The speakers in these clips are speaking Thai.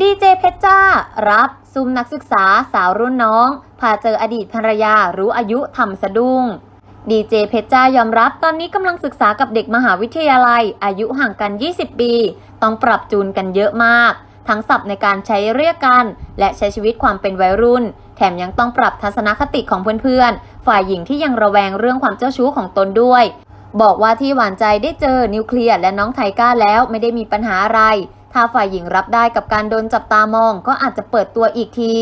ดีเจเพชรจ้า รับ ซุมนักศึกษาสาวรุ่นน้อง พาเจออดีตภรรยารู้อายุทำสะดุ้งดีเจเพชรจ้ายอมรับตอนนี้กำลังศึกษากับเด็กมหาวิทยาลัย อายุห่างกัน 20 ปี ต้องปรับจูนกันเยอะมาก ทั้งศัพท์ในการใช้เรียกกัน และใช้ชีวิตความเป็นวัยรุ่น แถมยังต้องปรับทัศนคติของเพื่อนๆ ฝ่ายหญิงที่ยังระแวงเรื่องความเจ้าชู้ของตนด้วย บอกว่าที่หวานใจได้เจอนิวเคลียร์และน้องไทก้าแล้วไม่ได้มีปัญหาอะไร ถ้าฝ่ายหญิงรับได้กับการโดนจับตามองก็อาจจะเปิดตัวอีกที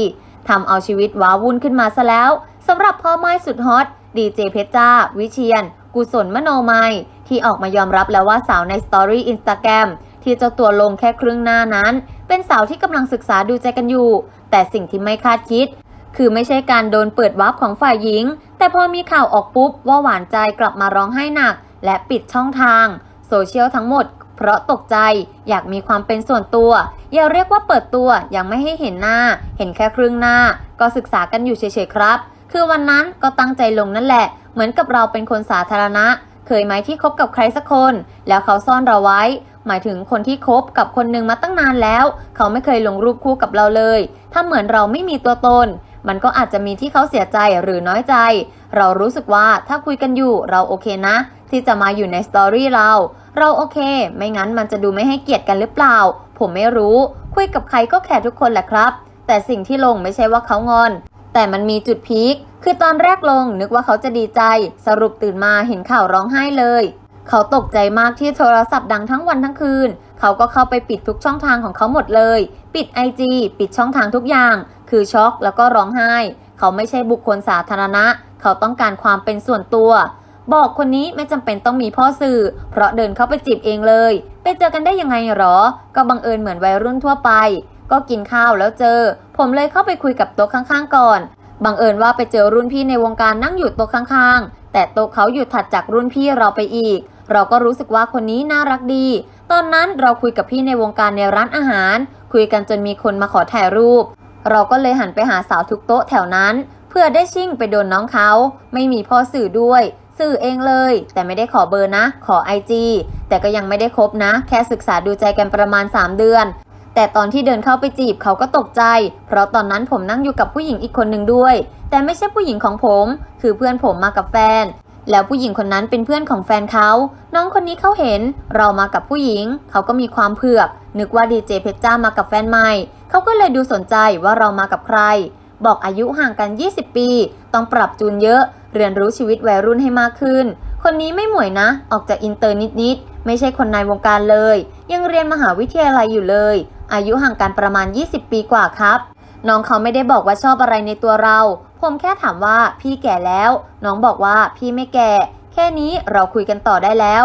ทำเอาชีวิตว้าวุ่นขึ้นมาซะแล้วสำหรับพ่อไม้สุดฮอตดีเจเพชรจ้า วิเชียน กุศลมโนมัย ที่ออกมายอมรับแล้วว่าสาวในสตอรี่อินสตาแกรมที่เจ้าตัวลงแค่ครึ่งหน้านั้น เป็นสาวที่กำลังศึกษาดูใจกันอยู่ แต่สิ่งที่ไม่คาดคิด คือไม่ใช่การโดนเปิดวาร์ปของฝ่ายหญิง แต่พอมีข่าวออกปุ๊บว่าหวานใจกลับมาร้องไห้หนัก และปิดช่องทาง โซเชียลทั้งหมด เพราะตกใจอยากมีความเป็นส่วนตัว อย่าเรียกว่าเปิดตัวยังไม่ให้เห็นหน้า เห็นแค่ครึ่งหน้า ก็ศึกษากันอยู่เฉยๆครับ คือวันนั้นก็ตั้งใจลงนั่นแหละ เหมือนกับเราเป็นคนสาธารณะ เคยไหมที่คบกับใครสักคน แล้วเขาซ่อนเราไว้ หมายถึงคนที่คบกับคนหนึ่งมาตั้งนานแล้ว เขาไม่เคยลงรูปคู่กับเราเลย ถ้าเหมือนเราไม่มีตัวตน มันก็อาจจะมีที่เขาเสียใจหรือน้อยใจ เรารู้สึกว่าถ้าคุยกันอยู่เราโอเคนะ ที่จะมาอยู่ในสตอรี่เรา เราโอเค ไม่งั้นมันจะดูไม่ให้เกียรติกันหรือเปล่า ผมไม่รู้ คุยกับใครก็แค่ทุกคนแหละครับ แต่สิ่งที่ลงไม่ใช่ว่าเขางอน แต่มันมีจุดพีค คือตอนแรกลงนึกว่าเขาจะดีใจ สรุปตื่นมาเห็นข่าวร้องไห้เลย เขาตกใจมากที่โทรศัพท์ดังทั้งวันทั้งคืน เขาก็เข้าไปปิดทุกช่องทางของเขาหมดเลย ปิด IG ปิดช่องทางทุกอย่าง คือช็อกแล้วก็ร้องไห้ เขาไม่ใช่บุคคลสาธารณะ เขาต้องการความเป็นส่วนตัว บอกคนนี้ไม่จำเป็นต้องมีพ่อสื่อ เพราะเดินเข้าไปจีบเองเลย ไปเจอกันได้ยังไงหรอ ก็บังเอิญเหมือนวัยรุ่นทั่วไป ก็กินข้าวแล้วเจอ ผมเลยเข้าไปคุยกับโต๊ะข้างๆก่อน บังเอิญว่าไปเจอรุ่นพี่ในวงการนั่งอยู่โต๊ะข้างๆ แต่โต๊ะเขาอยู่ถัดจากรุ่นพี่เราไปอีก เราก็รู้สึกว่าคนนี้น่ารักดี ตอนนั้นเราคุยกับพี่ในวงการในร้านอาหาร คุยกันจนมีคนมาขอถ่ายรูป เราก็เลยหันไปหาสาวทุกโต๊ะแถวนั้น เพื่อได้ชิ่งไปโดนน้องเขา ไม่มีพ่อสื่อด้วย สื่อเองเลย แต่ไม่ได้ขอเบอร์นะ ขอ IG แต่ก็ยังไม่ได้คบนะ แค่ศึกษาดูใจกันประมาณ 3 เดือน แต่ตอนที่เดินเข้าไปจีบเขาก็ตกใจ เพราะตอนนั้นผมนั่งอยู่กับผู้หญิงอีกคนหนึ่งด้วย แต่ไม่ใช่ผู้หญิงของผม คือเพื่อนผมมากับแฟน แล้วผู้หญิงคนนั้นเป็นเพื่อนของแฟนเขา น้องคนนี้เขาเห็น เรามากับผู้หญิง เขาก็มีความเผือก นึกว่าดีเจเพชรจ้ามากับแฟนใหม่ เขาก็เลยดูสนใจว่าเรามากับใคร บอกอายุห่างกัน 20 ปี ต้องปรับจูนเยอะ เรียนรู้ชีวิตวัยรุ่นให้มากขึ้น คนนี้ไม่หมวยนะ ออกจากอินเตอร์นิดๆ ไม่ใช่คนในวงการเลย ยังเรียนมหาวิทยาลัยอยู่เลย อายุห่างกันประมาณ 20 ปีกว่าครับ น้องเขาไม่ได้บอกว่าชอบอะไรในตัวเรา ผมแค่ถามว่าพี่แก่แล้ว น้องบอกว่าพี่ไม่แก่ แค่นี้เราคุยกันต่อได้แล้ว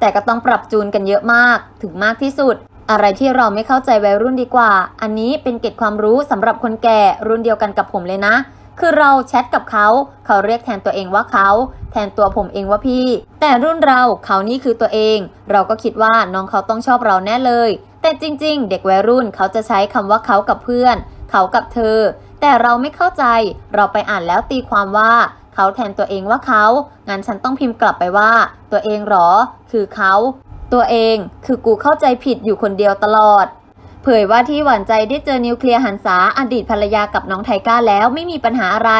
แต่ก็ต้องปรับจูนกันเยอะมาก ถึงมากที่สุด อะไรที่เราไม่เข้าใจวัยรุ่นดีกว่า อันนี้เป็นเกร็ดความรู้สำหรับคนแก่รุ่นเดียวกันกับผมเลยนะ คือเราแชทกับเขา เขาเรียกแทนตัวเองว่าเขา แทนตัวผมเองว่าพี่ แต่รุ่นเราเขานี่คือตัวเอง เราก็คิดว่าน้องเขาต้องชอบเราแน่เลย แต่จริง ๆ เด็กวัยรุ่นเขาจะใช้คำว่าเขากับเพื่อน เขากับเธอ แต่เราไม่เข้าใจ เราไปอ่านแล้วตีความว่า เขาแทนตัวเองว่าเขา งั้นฉันต้องพิมพ์กลับไปว่า ตัวเองหรอ คือเขา ตัวเอง คือกูเข้าใจผิดอยู่คนเดียวตลอด เผยว่าที่หวานใจได้เจอนิวเคลียร์หันษาอดีตภรรยากับน้องไทก้าแล้วไม่มีปัญหาอะไร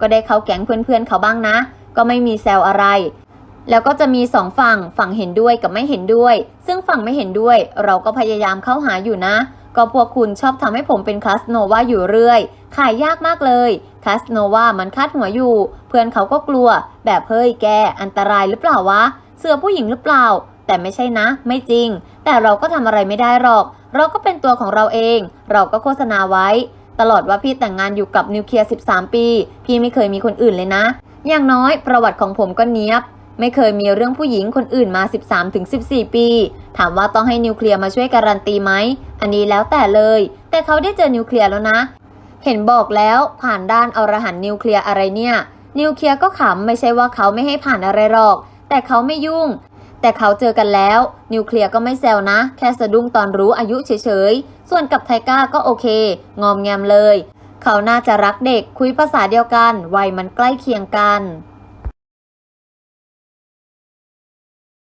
ก็ได้เขาแก๊งเพื่อนๆเขาบ้างนะ ก็ไม่มีแซวอะไร แล้วก็จะมีสองฝั่งฝั่งเห็นด้วยกับไม่เห็นด้วย ซึ่งฝั่งไม่เห็นด้วย เราก็พยายามเข้าหาอยู่นะ ก็พวกคุณชอบทำให้ผมเป็นคาสโนวาอยู่เรื่อย ขายยากมากเลยคาสโนวามันคาดหัวอยู่ เพื่อนเขาก็กลัว แบบเฮ้ยแกอันตรายหรือเปล่าวะเสือผู้หญิงหรือเปล่า แต่ไม่ใช่นะ ไม่จริง แต่เราก็ทำอะไรไม่ได้หรอก เราก็เป็นตัวของเราเอง เราก็โฆษณาไว้ ตลอดว่าพี่แต่งงานอยู่กับนิวเคลียร์ 13 ปี พี่ไม่เคยมีคนอื่นเลยนะ อย่างน้อยประวัติของผมก็เนี้ยบ ไม่เคยมีเรื่องผู้หญิงคนอื่นมา 13-14 ปี ถามว่าต้องให้นิวเคลียร์มาช่วยการันตีไหม อันนี้แล้วแต่เลย แต่เขาได้เจอนิวเคลียร์แล้วนะ เห็นบอกแล้วผ่านด้านอรหันนิวเคลียร์อะไรเนี่ย นิวเคลียร์ก็ขำไม่ใช่ว่าเขาไม่ให้ผ่านอะไรหรอก แต่เขาไม่ยุ่ง แต่เขาเจอกันแล้ว นิวเคลียร์ก็ไม่แซวนะ แค่สะดุ้งตอนรู้อายุเฉยๆ ส่วนกับไทก้าก็โอเค งอมแงมเลย เขาน่าจะรักเด็กคุยภาษาเดียวกัน วัยมันใกล้เคียงกัน